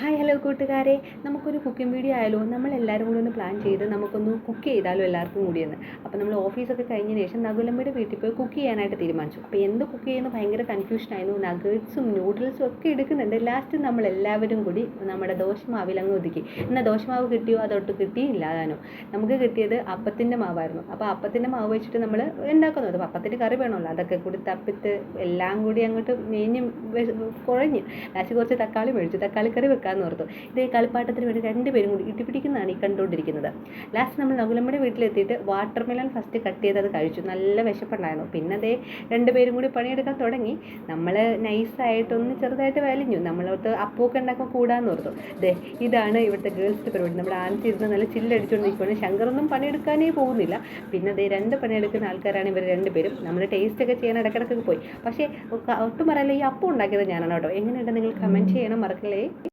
Hi hello കൂട്ടുകാരെ. നമുക്കൊരു cooking video ആയാലോ? നമ്മൾ എല്ലാവരും കൂടി ഒന്ന് പ്ലാൻ ചെയ്ത് നമുക്കൊന്ന് കുക്ക് ചെയ്താലോ എല്ലാവർക്കും കൂടിയെന്ന്. അപ്പോൾ നമ്മൾ ഓഫീസൊക്കെ കഴിഞ്ഞതിന് ശേഷം നകുലമ്മയുടെ വീട്ടിൽ പോയി കുക്ക് ചെയ്യാനായിട്ട് തീരുമാനിച്ചു. അപ്പോൾ എന്ത് കുക്ക് ചെയ്യുന്ന? ഭയങ്കര കൺഫ്യൂഷൻ ആയിരുന്നു. നഗറ്റ്സും നൂഡിൽസും ഒക്കെ എടുക്കുന്നുണ്ട്. ലാസ്റ്റ് നമ്മൾ എല്ലാവരും കൂടി നമ്മുടെ ദോശമാവിൽ അങ്ങ് ഒതുക്കി. എന്നാൽ ദോശമാവ് കിട്ടിയോ? അതൊട്ട് കിട്ടിയില്ല താനോ നമുക്ക് കിട്ടിയത് അപ്പത്തിന്റെ മാവായിരുന്നു. അപ്പോൾ അപ്പത്തിന്റെ മാവ് വെച്ചിട്ട് നമ്മൾ ഉണ്ടാക്കുന്നത് അപ്പോൾ അപ്പത്തിന്റെ കറി വേണമല്ലോ. അതൊക്കെ കൂടി തപ്പിത്ത് എല്ലാം കൂടി അങ്ങോട്ട് മേഞ്ഞ് കുഴഞ്ഞ്. ലാസ്റ്റ് കുറച്ച് തക്കാളി മേടിച്ചു. തക്കാളി കറി വെക്കാമെന്ന് ഓർത്തു. ഇതേ കളിപ്പാട്ടത്തിന് വേണ്ടി രണ്ടുപേരും കൂടി ഇട്ടിപ്പിടിക്കുന്നതാണ് ഈ കണ്ടുകൊണ്ടിരിക്കുന്നത്. ലാസ്റ്റ് നമ്മൾ നകുലമ്മയുടെ വീട്ടിലെത്തിയിട്ട് വാട്ടർ മെലൺ ഫസ്റ്റ് കട്ട് ചെയ്ത് അത് കഴിച്ചു. നല്ല വിശപ്പുണ്ടായിരുന്നു. പിന്നെ അതേ രണ്ടുപേരും കൂടി പണിയെടുക്കാൻ തുടങ്ങി. നമ്മൾ നൈസായിട്ടൊന്ന് ചെറുതായിട്ട് വലിഞ്ഞു. നമ്മളോട്ട് അപ്പൂക്കെ ഉണ്ടാക്കുമ്പോൾ കൂടാന്ന് ഓർത്തു. ദേ ഇതാണ് ഇവിടുത്തെ ഗേൾസ് പരിപാടി. നമ്മുടെ ആൻസി ഇരുന്ന് നല്ല ചില്ലടിച്ചുകൊണ്ട് നിൽക്കുകയാണ് ശങ്കറൊന്നും പണിയെടുക്കാനേ പോകുന്നില്ല. പിന്നെ അതേ രണ്ട് പണിയെടുക്കുന്ന ആൾക്കാരാണ് ഇവർ രണ്ടുപേരും. നമ്മൾ ടേസ്റ്റ് ഒക്കെ ചെയ്യാൻ ഇടയ്ക്കിടയ്ക്ക് പോയി. പക്ഷേ ഒട്ടും പറയാനുള്ള ഈ അപ്പം ഉണ്ടാക്കിയത് ഞാനാണ് കേട്ടോ. എങ്ങനെയുണ്ട്? നിങ്ങൾ കമന്റ് ചെയ്യണം. മറക്കല്ലേ?